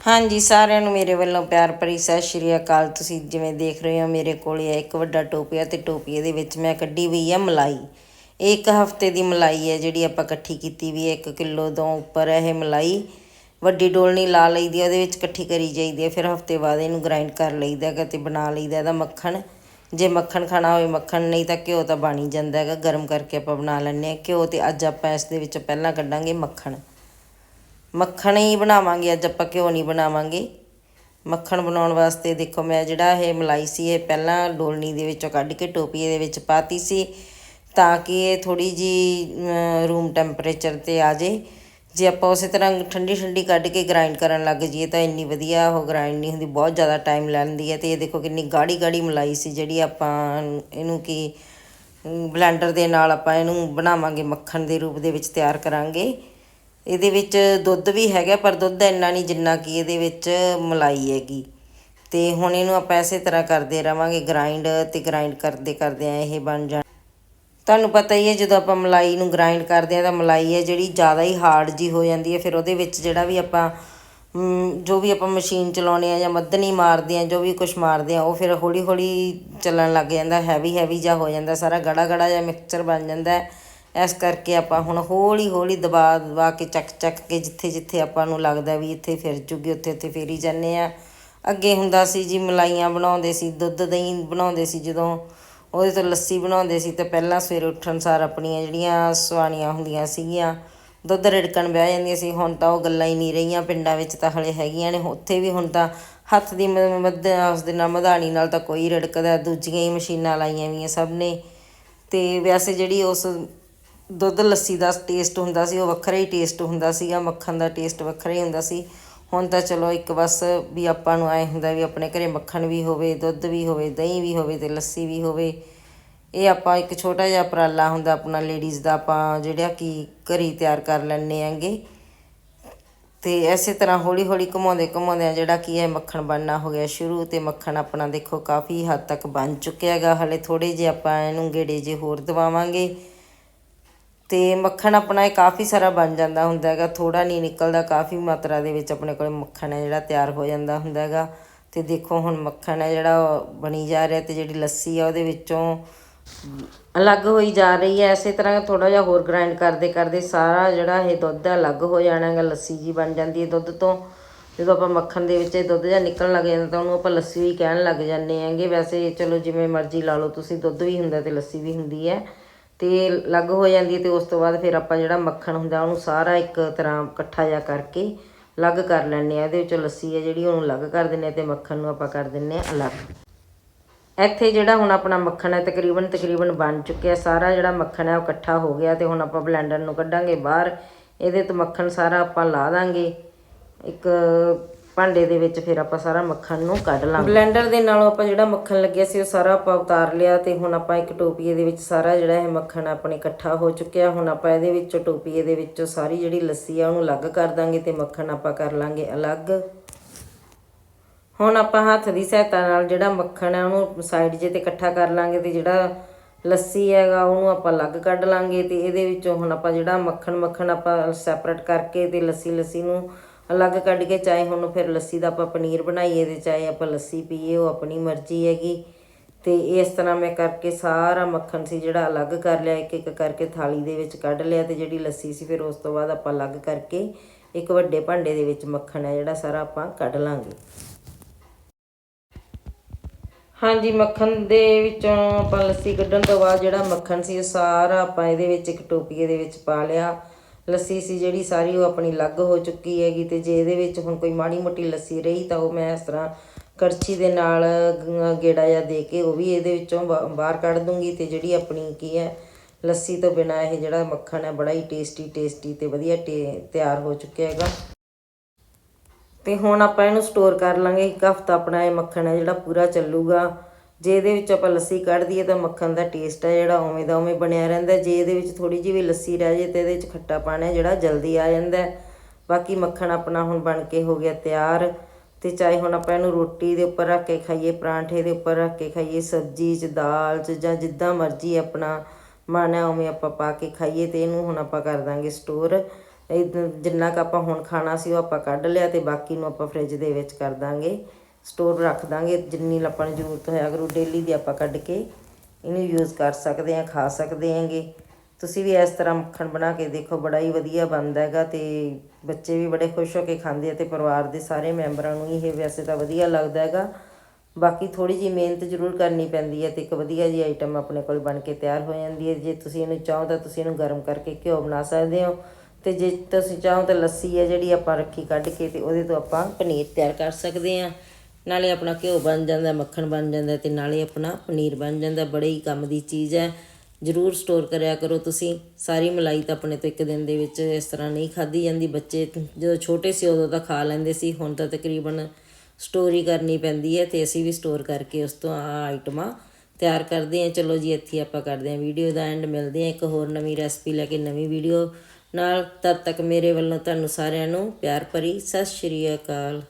ਹਾਂਜੀ, ਸਾਰਿਆਂ ਨੂੰ ਮੇਰੇ ਵੱਲੋਂ ਪਿਆਰ ਭਰੀ ਸਤਿ ਸ਼੍ਰੀ ਅਕਾਲ। ਤੁਸੀਂ ਜਿਵੇਂ ਦੇਖ ਰਹੇ ਹੋ, ਮੇਰੇ ਕੋਲ ਹੈ ਇੱਕ ਵੱਡਾ ਟੋਪੀਆ ਤੇ ਟੋਪੀਏ ਦੇ ਵਿੱਚ ਮੈਂ ਕੱਢੀ ਹੋਈ ਹੈ ਮਲਾਈ। ਇਹ ਇੱਕ ਹਫ਼ਤੇ ਦੀ ਮਲਾਈ ਹੈ, ਜਿਹੜੀ ਆਪਾਂ ਇਕੱਠੀ ਕੀਤੀ ਵੀ ਹੈ। 1 ਕਿਲੋ ਤੋਂ ਉੱਪਰ ਹੈ ਇਹ ਮਲਾਈ ਵੱਡੀ ਡੋਲਣੀ ਲਾ ਲਈਦੀ ਹੈ ਉਹਦੇ ਵਿੱਚ ਇਕੱਠੀ ਕਰੀ ਜਾਈਦੀ ਹੈ ਫਿਰ ਹਫ਼ਤੇ ਬਾਅਦ ਇਹਨੂੰ ਗ੍ਰਾਈਂਡ ਕਰ ਲਈਦਾ ਹੈਗਾ ਤੇ ਬਣਾ ਲਈਦਾ ਇਹਦਾ ਮੱਖਣ। ਜੇ ਮੱਖਣ ਖਾਣਾ ਹੋਵੇ ਮੱਖਣ, ਨਹੀਂ ਤਾਂ ਘਿਓ ਤਾਂ ਬਣ ਹੀ ਜਾਂਦਾ ਹੈਗਾ। ਗਰਮ ਕਰਕੇ ਆਪਾਂ ਬਣਾ ਲੈਂਦੇ ਹਾਂ। ਘਿਓ ਤੇ ਅੱਜ ਆਪਾਂ ਇਸ ਦੇ ਵਿੱਚ ਪਹਿਲਾਂ ਕੱਢਾਂਗੇ ਮੱਖਣ। ਮੱਖਣ ਹੀ ਬਣਾਵਾਂਗੇ, ਅੱਜ ਆਪਾਂ ਘਿਓ ਨਹੀਂ ਬਣਾਵਾਂਗੇ। ਮੱਖਣ ਬਣਾਉਣ ਵਾਸਤੇ ਦੇਖੋ, ਮੈਂ ਜਿਹੜਾ ਇਹ ਮਲਾਈ ਸੀ, ਇਹ ਪਹਿਲਾਂ ਡੋਲਣੀ ਦੇ ਵਿੱਚੋਂ ਕੱਢ ਕੇ ਟੋਪੀਏ ਦੇ ਵਿੱਚ ਪਾਤੀ ਸੀ, ਤਾਂ ਕਿ ਇਹ ਥੋੜੀ ਜੀ ਰੂਮ ਟੈਂਪਰੇਚਰ ਤੇ ਆ ਜੇ। ਜੇ ਆਪਾਂ ਉਸੇ ਤਰ੍ਹਾਂ ਠੰਡੀ ਠੰਡੀ ਕੱਢ ਕੇ ਗ੍ਰਾਈਂਡ ਕਰਨ ਲੱਗ ਜਾਈਏ, ਤਾਂ ਇੰਨੀ ਵਧੀਆ ਉਹ ਗ੍ਰਾਈਂਡ ਨਹੀਂ ਹੁੰਦੀ, ਬਹੁਤ ਜ਼ਿਆਦਾ ਟਾਈਮ ਲੈਂਦੀ ਹੈ। ਤੇ ਇਹ ਦੇਖੋ, ਕਿੰਨੀ ਗਾੜੀ ਗਾੜੀ ਮਲਾਈ ਸੀ, ਜਿਹੜੀ ਆਪਾਂ ਇਹਨੂੰ ਕੀ ਬਲੈਂਡਰ ਦੇ ਨਾਲ ਆਪਾਂ ਇਹਨੂੰ ਬਣਾਵਾਂਗੇ, ਮੱਖਣ ਦੇ ਰੂਪ ਦੇ ਵਿੱਚ ਤਿਆਰ ਕਰਾਂਗੇ। ਇਹਦੇ ਵਿੱਚ ਦੁੱਧ ਵੀ ਹੈਗਾ, ਪਰ ਦੁੱਧ ਇੰਨਾ ਨਹੀਂ ਜਿੰਨਾ ਕਿ ਇਹਦੇ ਵਿੱਚ ਮਲਾਈ ਹੈਗੀ। ਤੇ ਹੁਣ ਇਹਨੂੰ ਆਪਾਂ ਇਸੇ ਤਰ੍ਹਾਂ ਕਰਦੇ ਰਵਾਂਗੇ ਗ੍ਰਾਈਂਡ ਤੇ ਗ੍ਰਾਈਂਡ ਕਰਦੇ ਕਰਦੇ ਆ ਇਹ ਬਣ ਜਾਣ। ਤੁਹਾਨੂੰ ਪਤਾ ਹੀ ਹੈ, ਜਦੋਂ ਆਪਾਂ ਮਲਾਈ ਨੂੰ ਗ੍ਰਾਈਂਡ ਕਰਦੇ ਆ ਤਾਂ ਮਲਾਈ ਹੈ ਜਿਹੜੀ ਜ਼ਿਆਦਾ ਹੀ ਹਾਰਡ ਜੀ ਹੋ ਜਾਂਦੀ ਹੈ। ਫਿਰ ਉਹਦੇ ਵਿੱਚ ਜਿਹੜਾ ਵੀ ਆਪਾਂ ਜੋ ਵੀ ਆਪਾਂ ਮਸ਼ੀਨ ਚਲਾਉਣੇ ਆ ਜਾਂ ਮੱਧਨੀ ਮਾਰਦੇ ਆ ਜੋ ਵੀ ਕੁਝ ਮਾਰਦੇ ਆ ਉਹ ਫਿਰ ਹੌਲੀ ਹੌਲੀ ਚੱਲਣ ਲੱਗ ਜਾਂਦਾ ਹੈਵੀ ਹੈਵੀ ਜਿਹਾ ਹੋ ਜਾਂਦਾ, ਸਾਰਾ ਗੜਾ ਗੜਾ ਜਿਹਾ ਮਿਕਸਚਰ ਬਣ ਜਾਂਦਾ ਹੈ। ਇਸ ਕਰਕੇ ਆਪਾਂ ਹੁਣ ਹੌਲੀ ਹੌਲੀ ਦਬਾ ਦਬਾ ਕੇ ਚੱਕ ਚੱਕ ਕੇ ਜਿੱਥੇ ਜਿੱਥੇ ਆਪਾਂ ਨੂੰ ਲੱਗਦਾ ਵੀ ਇੱਥੇ ਫਿਰ ਜੂਗੀ ਉੱਥੇ ਉੱਥੇ ਫੇਰੀ ਜਾਂਦੇ ਆ। ਅੱਗੇ ਹੁੰਦਾ ਸੀ ਜੀ ਮਲਾਈਆਂ ਬਣਾਉਂਦੇ ਸੀ, ਦੁੱਧ ਦਹੀਂ ਬਣਾਉਂਦੇ ਸੀ ਜਦੋਂ। ਉਹਦੇ ਤੋਂ ਲੱਸੀ ਬਣਾਉਂਦੇ ਸੀ ਤੇ ਪਹਿਲਾਂ ਸਵੇਰੇ ਉੱਠਣ ਸਾਰ ਆਪਣੀਆਂ ਜਿਹੜੀਆਂ ਸਵਾਣੀਆਂ ਹੁੰਦੀਆਂ ਸੀਗੀਆਂ, ਦੁੱਧ ਰਿੜਕਣ ਬਹਿ ਜਾਂਦੀਆਂ ਸੀ। ਹੁਣ ਤਾਂ ਉਹ ਗੱਲਾਂ ਹੀ ਨਹੀਂ ਰਹੀਆਂ, ਪਿੰਡਾਂ ਵਿੱਚ ਤਾਂ ਹਲੇ ਹੈਗੀਆਂ ਨੇ। ਉੱਥੇ ਵੀ ਹੁਣ ਤਾਂ ਹੱਥ ਦੀ ਮ- ਮੱਧ, ਉਸ ਦੇ ਨਾਲ ਮਧਾਣੀ ਨਾਲ ਤਾਂ ਕੋਈ ਰਿੜਕਦਾ, ਦੂਜੀਆਂ ਹੀ ਮਸ਼ੀਨਾਂ ਲਾਈਆਂ ਵੀਆਂ ਸਭ ਨੇ। ਤੇ ਵੈਸੇ ਜਿਹੜੀ ਉਸ ਦੁੱਧ ਲੱਸੀ ਦਾ ਟੇਸਟ ਹੁੰਦਾ ਸੀ, ਉਹ ਵੱਖਰਾ ਹੀ ਟੇਸਟ ਹੁੰਦਾ ਸੀਗਾ ਮੱਖਣ ਦਾ ਟੇਸਟ ਵੱਖਰਾ ਹੀ ਹੁੰਦਾ ਸੀ। ਹੁਣ ਤਾਂ ਚਲੋ ਇੱਕ ਬਸ ਵੀ ਆਪਾਂ ਨੂੰ ਐ ਹੁੰਦਾ ਵੀ ਆਪਣੇ ਘਰੇ ਮੱਖਣ ਵੀ ਹੋਵੇ, ਦੁੱਧ ਵੀ ਹੋਵੇ, ਦਹੀਂ ਵੀ ਹੋਵੇ ਤੇ ਲੱਸੀ ਵੀ ਹੋਵੇ। ਇਹ ਆਪਾਂ ਇੱਕ ਛੋਟਾ ਜਿਹਾ ਉਪਰਾਲਾ ਹੁੰਦਾ ਆਪਣਾ ਲੇਡੀਜ਼ ਦਾ, ਆਪਾਂ ਜਿਹੜਾ ਕਿ ਘਰੀ ਤਿਆਰ ਕਰ ਲੈਂਦੇ ਆਂਗੇ ਤੇ ਐਸੇ ਤਰ੍ਹਾਂ ਹੌਲੀ ਹੌਲੀ ਘੁਮਾਉਂਦੇ ਘੁਮਾਉਂਦੇ ਜਿਹੜਾ ਕੀ ਹੈ ਮੱਖਣ ਬਣਨਾ ਹੋ ਗਿਆ ਸ਼ੁਰੂ ਤੇ ਮੱਖਣ ਆਪਣਾ ਦੇਖੋ ਕਾਫੀ ਹੱਦ ਤੱਕ ਬਣ ਚੁੱਕਿਆ ਹੈਗਾ, ਹਲੇ ਥੋੜੇ ਜਿਹੇ ਆਪਾਂ ਇਹਨੂੰ ਗੇੜੇ ਜੇ ਹੋਰ ਦਵਾਵਾਂਗੇ। ਤੇ ਮੱਖਣ ਆਪਣਾ ਇਹ ਕਾਫੀ ਸਾਰਾ ਬਣ ਜਾਂਦਾ ਹੁੰਦਾ ਹੈਗਾ। ਥੋੜਾ ਨਹੀਂ ਨਿਕਲਦਾ, ਕਾਫੀ ਮਾਤਰਾ ਦੇ ਵਿੱਚ ਆਪਣੇ ਕੋਲ ਮੱਖਣ ਹੈ ਜਿਹੜਾ ਤਿਆਰ ਹੋ ਜਾਂਦਾ ਹੁੰਦਾ ਹੈਗਾ। ਤੇ ਦੇਖੋ ਹੁਣ ਮੱਖਣ ਹੈ ਜਿਹੜਾ ਬਣੀ ਜਾ ਰਿਹਾ ਤੇ ਜਿਹੜੀ ਲੱਸੀ ਆ ਉਹਦੇ ਵਿੱਚੋਂ ਅਲੱਗ ਹੋਈ ਜਾ ਰਹੀ ਹੈ। ਇਸੇ ਤਰ੍ਹਾਂ ਥੋੜਾ ਜਿਹਾ ਹੋਰ ਗ੍ਰਾਈਂਡ ਕਰਦੇ ਕਰਦੇ ਸਾਰਾ ਜਿਹੜਾ ਇਹ ਦੁੱਧ ਹੈ ਅਲੱਗ ਹੋ ਜਾਣਾ ਹੈਗਾ। ਲੱਸੀ ਜੀ ਬਣ ਜਾਂਦੀ ਹੈ ਦੁੱਧ ਤੋਂ। ਜਦੋਂ ਆਪਾਂ ਮੱਖਣ ਦੇ ਵਿੱਚ ਇਹ ਦੁੱਧ ਜਿਹਾ ਨਿਕਲਣ ਲੱਗ ਜਾਂਦਾ ਤਾਂ ਉਹਨੂੰ ਆਪਾਂ ਲੱਸੀ ਵੀ ਕਹਿਣ ਲੱਗ ਜਾਂਦੇ ਆਂਗੇ ਵੈਸੇ ਚਲੋ ਜਿਵੇਂ ਮਰਜ਼ੀ ਲਾ ਲਓ, ਤੁਸੀਂ ਦੁੱਧ ਵੀ ਹੁੰਦਾ ਤੇ ਲੱਸੀ ਵੀ ਹੁੰਦੀ ਹੈ। ਤੇ ਅਲੱਗ ਹੋ ਜਾਂਦੀ ਹੈ ਤੇ ਉਸ ਤੋਂ ਬਾਅਦ ਫਿਰ ਆਪਾਂ ਜਿਹੜਾ ਮੱਖਣ ਹੁੰਦਾ ਉਹਨੂੰ ਸਾਰਾ ਇੱਕ ਤਰ੍ਹਾਂ ਇਕੱਠਾ ਜਿਹਾ ਕਰਕੇ ਅਲੱਗ ਕਰ ਲੈਂਦੇ ਆ ਇਹਦੇ ਵਿੱਚੋਂ ਲੱਸੀ ਹੈ ਜਿਹੜੀ ਉਹਨੂੰ ਅਲੱਗ ਕਰ ਦਿੰਦੇ ਆ ਤੇ ਮੱਖਣ ਨੂੰ ਆਪਾਂ ਕਰ ਦਿੰਦੇ ਆ ਅਲੱਗ। ਇੱਥੇ ਜਿਹੜਾ ਹੁਣ ਆਪਣਾ ਮੱਖਣ ਹੈ ਤਕਰੀਬਨ ਤਕਰੀਬਨ ਬਣ ਚੁੱਕਿਆ। ਸਾਰਾ ਜਿਹੜਾ ਮੱਖਣ ਹੈ ਉਹ ਇਕੱਠਾ ਹੋ ਗਿਆ ਤੇ ਹੁਣ ਆਪਾਂ ਬਲੈਂਡਰ ਨੂੰ ਕੱਢਾਂਗੇ ਬਾਹਰ। ਇਹਦੇ ਤੋਂ ਮੱਖਣ ਸਾਰਾ ਆਪਾਂ ਲਾ ਦਾਂਗੇ। ਇੱਕ ਭਾਂਡੇ ਦੇ ਵਿੱਚ ਫਿਰ ਆਪਾਂ ਸਾਰਾ ਮੱਖਣ ਨੂੰ ਕੱਢ ਲਾਂਗੇ। ਬਲੈਂਡਰ ਦੇ ਨਾਲੋਂ ਆਪਾਂ ਜਿਹੜਾ ਮੱਖਣ ਲੱਗਿਆ ਸੀ ਉਹ ਸਾਰਾ ਆਪਾਂ ਉਤਾਰ ਲਿਆ ਤੇ ਹੁਣ ਆਪਾਂ ਇੱਕ ਟੋਪੀਏ ਦੇ ਵਿੱਚ ਸਾਰਾ ਜਿਹੜਾ ਇਹ ਮੱਖਣ ਆਪਣੇ ਇਕੱਠਾ ਹੋ ਚੁੱਕਿਆ। ਹੁਣ ਆਪਾਂ ਇਹਦੇ ਵਿੱਚੋਂ ਟੋਪੀਏ ਦੇ ਵਿੱਚੋਂ ਸਾਰੀ ਜਿਹੜੀ ਲੱਸੀ ਆ ਉਹਨੂੰ ਅਲੱਗ ਕਰ ਦਾਂਗੇ ਤੇ ਮੱਖਣ ਆਪਾਂ ਕਰ ਲਾਂਗੇ ਅਲੱਗ। ਹੁਣ ਆਪਾਂ ਹੱਥ ਦੀ ਸਹਾਇਤਾ ਨਾਲ ਜਿਹੜਾ ਮੱਖਣ ਹੈ ਉਹਨੂੰ ਸਾਈਡ ਜੇ ਤੇ ਇਕੱਠਾ ਕਰ ਲਾਂਗੇ ਤੇ ਜਿਹੜਾ ਲੱਸੀ ਹੈਗਾ ਉਹਨੂੰ ਆਪਾਂ ਅਲੱਗ ਕੱਢ ਲਾਂਗੇ ਤੇ ਇਹਦੇ ਵਿੱਚੋਂ ਹੁਣ ਆਪਾਂ ਜਿਹੜਾ ਮੱਖਣ ਮੱਖਣ ਆਪਾਂ ਸੈਪਰੇਟ ਕਰਕੇ ਤੇ ਲੱਸੀ ਲੱਸੀ ਨੂੰ ਅਲੱਗ ਕੱਢ ਕੇ ਚਾਹੇ ਹੁਣ ਫਿਰ ਲੱਸੀ ਦਾ ਆਪਾਂ ਪਨੀਰ ਬਣਾਈਏ ਤੇ ਚਾਹੇ ਆਪਾਂ ਲੱਸੀ ਪੀਏ, ਉਹ ਆਪਣੀ ਮਰਜ਼ੀ ਹੈਗੀ। ਤੇ ਇਸ ਤਰ੍ਹਾਂ ਮੈਂ ਕਰਕੇ ਸਾਰਾ ਮੱਖਣ ਸੀ ਜਿਹੜਾ ਅਲੱਗ ਕਰ ਲਿਆ ਇੱਕ ਇੱਕ ਕਰਕੇ ਥਾਲੀ ਦੇ ਵਿੱਚ ਕੱਢ ਲਿਆ ਤੇ ਜਿਹੜੀ ਲੱਸੀ ਸੀ ਫਿਰ ਉਸ ਤੋਂ ਬਾਅਦ ਆਪਾਂ ਅਲੱਗ ਕਰਕੇ ਇੱਕ ਵੱਡੇ ਭਾਂਡੇ ਦੇ ਵਿੱਚ ਮੱਖਣ ਹੈ ਜਿਹੜਾ ਸਾਰਾ ਆਪਾਂ ਕੱਢ ਲਾਂਗੇ। ਹਾਂਜੀ, ਮੱਖਣ ਦੇ ਵਿੱਚੋਂ ਆਪਾਂ ਲੱਸੀ ਕੱਢਣ ਤੋਂ ਬਾਅਦ ਜਿਹੜਾ ਮੱਖਣ ਸੀ ਉਹ ਸਾਰਾ ਆਪਾਂ ਇਹਦੇ ਵਿੱਚ ਇੱਕ ਟੋਪੀਏ ਦੇ ਵਿੱਚ ਪਾ ਲਿਆ। ਲੱਸੀ ਸੀ ਜਿਹੜੀ ਸਾਰੀ ਉਹ ਆਪਣੀ ਅਲੱਗ ਹੋ ਚੁੱਕੀ ਹੈਗੀ ਤੇ ਜੇ ਇਹਦੇ ਵਿੱਚ ਹੁਣ ਕੋਈ ਮਾੜੀ ਮੋਟੀ ਲੱਸੀ ਰਹੀ ਤਾਂ ਉਹ ਮੈਂ ਇਸ ਤਰ੍ਹਾਂ ਕੜਛੀ ਦੇ ਨਾਲ ਗੇੜਾ ਜਿਹਾ ਦੇ ਕੇ ਉਹ ਵੀ ਇਹਦੇ ਵਿੱਚੋਂ ਬਾਹਰ ਕੱਢ ਦੂੰਗੀ ਤੇ ਜਿਹੜੀ ਆਪਣੀ ਕੀ ਹੈ, ਲੱਸੀ ਤੋਂ ਬਿਨਾ ਇਹ ਜਿਹੜਾ ਮੱਖਣ ਹੈ ਬੜਾ ਹੀ ਟੇਸਟੀ ਟੇਸਟੀ ਤੇ ਵਧੀਆ ਟੇ- ਤਿਆਰ ਹੋ ਚੁੱਕਿਆ ਹੈਗਾ। ਤੇ ਹੁਣ ਆਪਾਂ ਇਹਨੂੰ ਸਟੋਰ ਕਰ ਲਾਂਗੇ। ਇੱਕ ਹਫਤਾ ਆਪਣਾ ਇਹ ਮੱਖਣ ਹੈ ਜਿਹੜਾ ਪੂਰਾ ਚੱਲੂਗਾ। ਜੇ ਇਹਦੇ ਵਿੱਚ ਆਪਾਂ ਲੱਸੀ ਕੱਢ ਦਈਏ ਤਾਂ ਮੱਖਣ ਦਾ ਟੇਸਟ ਹੈ ਜਿਹੜਾ, ਉਵੇਂ ਦਾ ਉਵੇਂ ਬਣਿਆ ਰਹਿੰਦਾ ਜੇ ਇਹਦੇ ਵਿੱਚ ਥੋੜੀ ਜਿਹੀ ਵੀ ਲੱਸੀ ਰਹਿ ਜੇ ਤੇ ਇਹਦੇ ਵਿੱਚ ਖੱਟਾ ਪਾਣਾ ਜਿਹੜਾ ਜਲਦੀ ਆ ਜਾਂਦਾ ਬਾਕੀ ਮੱਖਣ ਆਪਣਾ ਹੁਣ ਬਣ ਕੇ ਹੋ ਗਿਆ ਤਿਆਰ ਤੇ ਚਾਹੇ ਹੁਣ ਆਪਾਂ ਇਹਨੂੰ ਰੋਟੀ ਦੇ ਉੱਪਰ ਰੱਖ ਕੇ ਖਾਈਏ, ਪਰਾਂਠੇ ਦੇ ਉੱਪਰ ਰੱਖ ਕੇ ਖਾਈਏ, ਸਬਜ਼ੀ 'ਚ, ਦਾਲ 'ਚ ਜਾਂ ਜਿੱਦਾਂ ਮਰਜ਼ੀ ਆਪਣਾ ਮਨ ਹੈ ਉਵੇਂ ਆਪਾਂ ਪਾ ਕੇ ਖਾਈਏ ਤੇ ਇਹਨੂੰ ਹੁਣ ਆਪਾਂ ਕਰ ਦਾਂਗੇ ਸਟੋਰ ਇਹ ਜਿੰਨਾ ਕੁ ਆਪਾਂ ਹੁਣ ਖਾਣਾ ਸੀ ਉਹ ਆਪਾਂ ਕੱਢ ਲਿਆ ਤੇ ਬਾਕੀ ਨੂੰ ਆਪਾਂ ਫ੍ਰਿਜ ਦੇ ਵਿੱਚ ਕਰ ਦਾਂਗੇ। ਸਟੋਰ ਰੱਖ ਦਾਂਗੇ, ਜਿੰਨੀ ਆਪਾਂ ਨੂੰ ਜ਼ਰੂਰਤ ਹੋਇਆ ਅਗਰ ਉਹ ਡੇਲੀ ਦੀ ਆਪਾਂ ਕੱਢ ਕੇ ਇਹਨੂੰ ਯੂਜ਼ ਕਰ ਸਕਦੇ ਹਾਂ, ਖਾ ਸਕਦੇ ਹਾਂਗੇ। ਤੁਸੀਂ ਵੀ ਇਸ ਤਰ੍ਹਾਂ ਮੱਖਣ ਬਣਾ ਕੇ ਦੇਖੋ, ਬੜਾ ਹੀ ਵਧੀਆ ਬਣਦਾ ਹੈਗਾ ਤੇ ਬੱਚੇ ਵੀ ਬੜੇ ਖੁਸ਼ ਹੋ ਕੇ ਖਾਂਦੇ ਆ ਤੇ ਪਰਿਵਾਰ ਦੇ ਸਾਰੇ ਮੈਂਬਰਾਂ ਨੂੰ ਇਹ ਵੈਸੇ ਤਾਂ ਵਧੀਆ ਲੱਗਦਾ ਹੈਗਾ। ਬਾਕੀ ਥੋੜੀ ਜਿਹੀ ਮਿਹਨਤ ਜ਼ਰੂਰ ਕਰਨੀ ਪੈਂਦੀ ਹੈ ਤੇ ਇੱਕ ਵਧੀਆ ਜੀ ਆਈਟਮ ਆਪਣੇ ਕੋਲ ਬਣ ਕੇ ਤਿਆਰ ਹੋ ਜਾਂਦੀ ਹੈ। ਜੇ ਤੁਸੀਂ ਇਹਨੂੰ ਚਾਹੋ ਤਾਂ ਤੁਸੀਂ ਇਹਨੂੰ ਗਰਮ ਕਰਕੇ ਘਿਓ ਬਣਾ ਸਕਦੇ ਹੋ ਤੇ ਜੇ ਤੁਸੀਂ ਚਾਹੋ ਤਾਂ ਲੱਸੀ ਹੈ ਜਿਹੜੀ ਆਪਾਂ ਰੱਖੀ ਕੱਢ ਕੇ ਤੇ ਉਹਦੇ ਤੋਂ ਆਪਾਂ ਪਨੀਰ ਤਿਆਰ ਕਰ ਸਕਦੇ ਹਾਂ। ਨਾਲੇ ਆਪਣਾ ਘਿਓ ਬਣ ਜਾਂਦਾ, ਮੱਖਣ ਬਣ ਜਾਂਦਾ ਤੇ ਨਾਲੇ ਆਪਣਾ ਪਨੀਰ ਬਣ ਜਾਂਦਾ। ਬੜੇ ਹੀ ਕੰਮ ਦੀ ਚੀਜ਼ ਹੈ। ਜ਼ਰੂਰ ਸਟੋਰ ਕਰਿਆ ਕਰੋ ਤੁਸੀਂ। ਸਾਰੀ ਮਲਾਈ ਤਾਂ ਆਪਣੇ ਤੋਂ ਇੱਕ ਦਿਨ ਦੇ ਵਿੱਚ ਇਸ ਤਰ੍ਹਾਂ ਨਹੀਂ ਖਾਧੀ ਜਾਂਦੀ। ਬੱਚੇ ਜਦੋਂ ਛੋਟੇ ਸੀ ਉਦੋਂ ਤਾਂ ਖਾ ਲੈਂਦੇ ਸੀ। ਹੁਣ ਤਾਂ ਤਕਰੀਬਨ ਸਟੋਰ ਹੀ ਕਰਨੀ ਪੈਂਦੀ ਹੈ ਤੇ ਅਸੀਂ ਵੀ ਸਟੋਰ ਕਰਕੇ ਉਸ ਤੋਂ ਆ ਆਈਟਮਾਂ ਤਿਆਰ ਕਰਦੇ ਹਾਂ। ਚਲੋ ਜੀ, ਇੱਥੇ ਆਪਾਂ ਕਰਦੇ ਹਾਂ ਵੀਡੀਓ ਦਾ ਐਂਡ ਮਿਲਦੇ ਹਾਂ ਇੱਕ ਹੋਰ ਨਵੀਂ ਰੈਸਪੀ ਲੈ ਕੇ ਨਵੀਂ ਵੀਡੀਓ ਨਾਲ। ਤਦ ਤੱਕ ਮੇਰੇ ਵੱਲੋਂ ਤੁਹਾਨੂੰ ਸਾਰਿਆਂ ਨੂੰ ਪਿਆਰ ਭਰੀ ਸਤਿ ਸ਼੍ਰੀ ਅਕਾਲ।